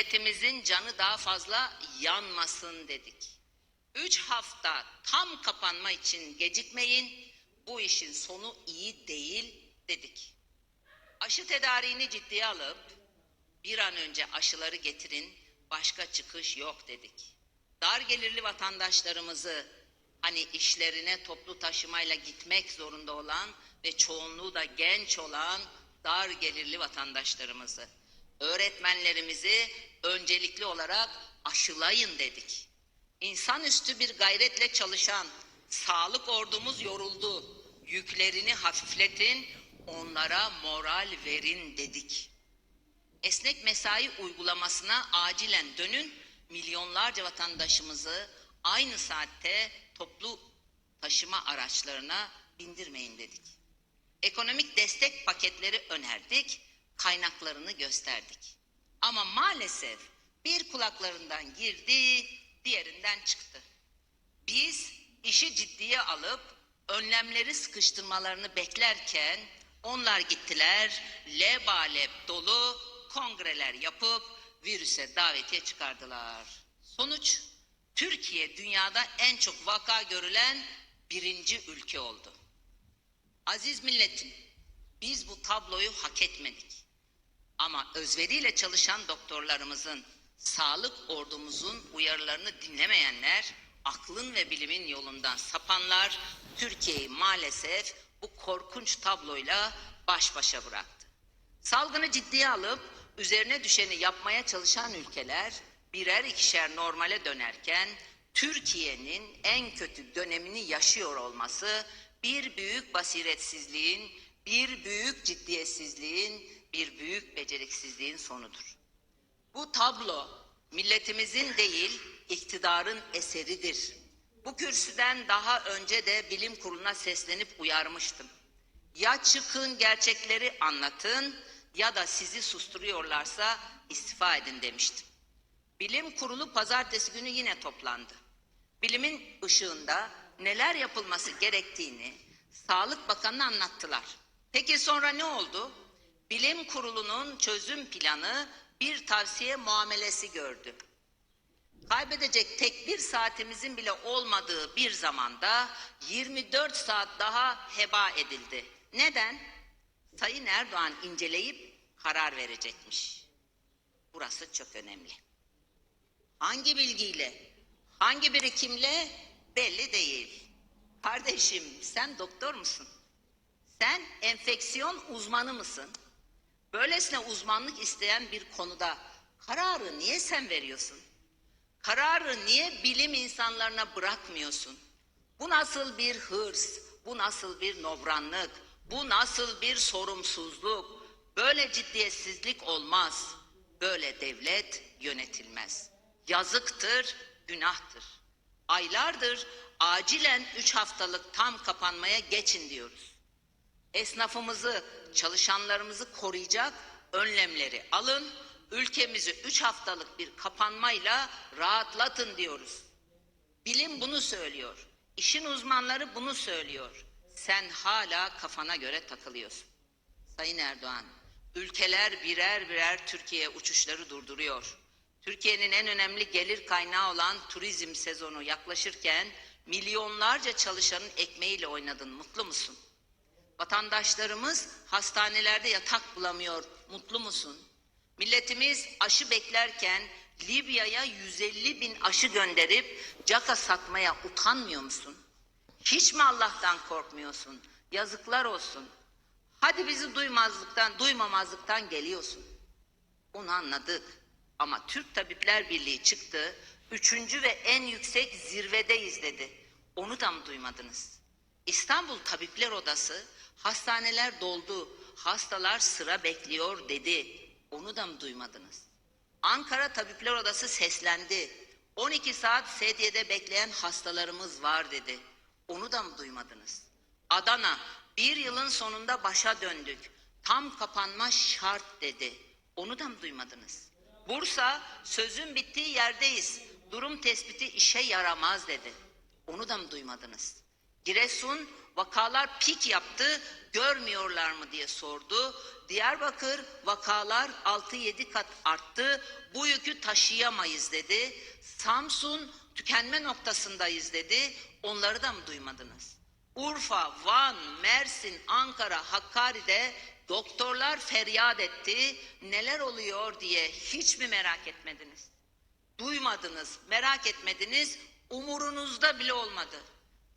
milletimizin canı daha fazla yanmasın dedik. Üç hafta tam kapanma için gecikmeyin, bu işin sonu iyi değil dedik. Aşı tedariğini ciddiye alıp bir an önce aşıları getirin, başka çıkış yok dedik. Dar gelirli vatandaşlarımızı hani işlerine toplu taşımayla gitmek zorunda olan ve çoğunluğu da genç olan dar gelirli vatandaşlarımızı, öğretmenlerimizi öncelikli olarak aşılayın dedik. İnsanüstü bir gayretle çalışan sağlık ordumuz yoruldu. Yüklerini hafifletin, onlara moral verin dedik. Esnek mesai uygulamasına acilen dönün, milyonlarca vatandaşımızı aynı saatte toplu taşıma araçlarına bindirmeyin dedik. Ekonomik destek paketleri önerdik, kaynaklarını gösterdik. Ama maalesef bir kulaklarından girdi, diğerinden çıktı. Biz işi ciddiye alıp önlemleri sıkıştırmalarını beklerken onlar gittiler lebalep dolu kongreler yapıp virüse davetiye çıkardılar. Sonuç Türkiye dünyada en çok vaka görülen birinci ülke oldu. Aziz milletim biz bu tabloyu hak etmedik. Ama özveriyle çalışan doktorlarımızın, sağlık ordumuzun uyarılarını dinlemeyenler, aklın ve bilimin yolundan sapanlar Türkiye'yi maalesef bu korkunç tabloyla baş başa bıraktı. Salgını ciddiye alıp üzerine düşeni yapmaya çalışan ülkeler birer ikişer normale dönerken Türkiye'nin en kötü dönemini yaşıyor olması bir büyük basiretsizliğin, bir büyük ciddiyetsizliğin, bir büyük beceriksizliğin sonudur. Bu tablo milletimizin değil, iktidarın eseridir. Bu kürsüden daha önce de bilim kuruluna seslenip uyarmıştım. Ya çıkın gerçekleri anlatın ya da sizi susturuyorlarsa istifa edin demiştim. Bilim kurulu pazartesi günü yine toplandı. Bilimin ışığında neler yapılması gerektiğini Sağlık Bakanı'na anlattılar. Peki sonra ne oldu? Bilim kurulunun çözüm planı bir tavsiye muamelesi gördü. Kaybedecek tek bir saatimizin bile olmadığı bir zamanda 24 saat daha heba edildi. Neden? Sayın Erdoğan inceleyip karar verecekmiş. Burası çok önemli. Hangi bilgiyle, hangi birikimle belli değil. Kardeşim sen doktor musun? Sen enfeksiyon uzmanı mısın? Böylesine uzmanlık isteyen bir konuda kararı niye sen veriyorsun? Kararı niye bilim insanlarına bırakmıyorsun? Bu nasıl bir hırs? Bu nasıl bir nobranlık? Bu nasıl bir sorumsuzluk? Böyle ciddiyetsizlik olmaz. Böyle devlet yönetilmez. Yazıktır, günahtır. Aylardır acilen üç haftalık tam kapanmaya geçin diyoruz. Esnafımızı, çalışanlarımızı koruyacak önlemleri alın. Ülkemizi üç haftalık bir kapanmayla rahatlatın diyoruz. Bilim bunu söylüyor. İşin uzmanları bunu söylüyor. Sen hala kafana göre takılıyorsun. Sayın Erdoğan, ülkeler birer birer Türkiye uçuşları durduruyor. Türkiye'nin en önemli gelir kaynağı olan turizm sezonu yaklaşırken milyonlarca çalışanın ekmeğiyle oynadın. Mutlu musun? Vatandaşlarımız hastanelerde yatak bulamıyor. Mutlu musun? Milletimiz aşı beklerken Libya'ya 150 bin aşı gönderip caka satmaya utanmıyor musun? Hiç mi Allah'tan korkmuyorsun? Yazıklar olsun. Hadi bizi duymazlıktan, duymamazlıktan geliyorsun. Onu anladık. Ama Türk Tabipler Birliği çıktı. Üçüncü ve en yüksek zirvedeyiz dedi. Onu da mı duymadınız? İstanbul Tabipler Odası hastaneler doldu, hastalar sıra bekliyor dedi. Onu da mı duymadınız? Ankara Tabipler Odası seslendi. 12 saat sedyede bekleyen hastalarımız var dedi. Onu da mı duymadınız? Adana bir yılın sonunda başa döndük. Tam kapanma şart dedi. Onu da mı duymadınız? Bursa sözün bittiği yerdeyiz. Durum tespiti işe yaramaz dedi. Onu da mı duymadınız? Giresun Vakalar pik yaptı, görmüyorlar mı diye sordu. Diyarbakır vakalar 6-7 kat arttı, bu yükü taşıyamayız dedi. Samsun tükenme noktasındayız dedi, onları da mı duymadınız? Urfa, Van, Mersin, Ankara, Hakkari'de doktorlar feryat etti. Neler oluyor diye hiç mi merak etmediniz? Duymadınız, merak etmediniz, umurunuzda bile olmadı.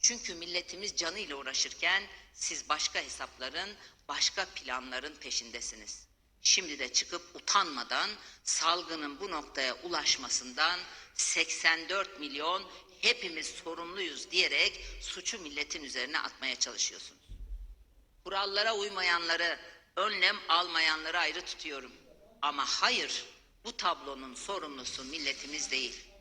Çünkü milletimiz canıyla uğraşırken siz başka hesapların, başka planların peşindesiniz. Şimdi de çıkıp utanmadan salgının bu noktaya ulaşmasından 84 milyon hepimiz sorumluyuz diyerek suçu milletin üzerine atmaya çalışıyorsunuz. Kurallara uymayanları, önlem almayanları ayrı tutuyorum. Ama hayır, bu tablonun sorumlusu milletimiz değil.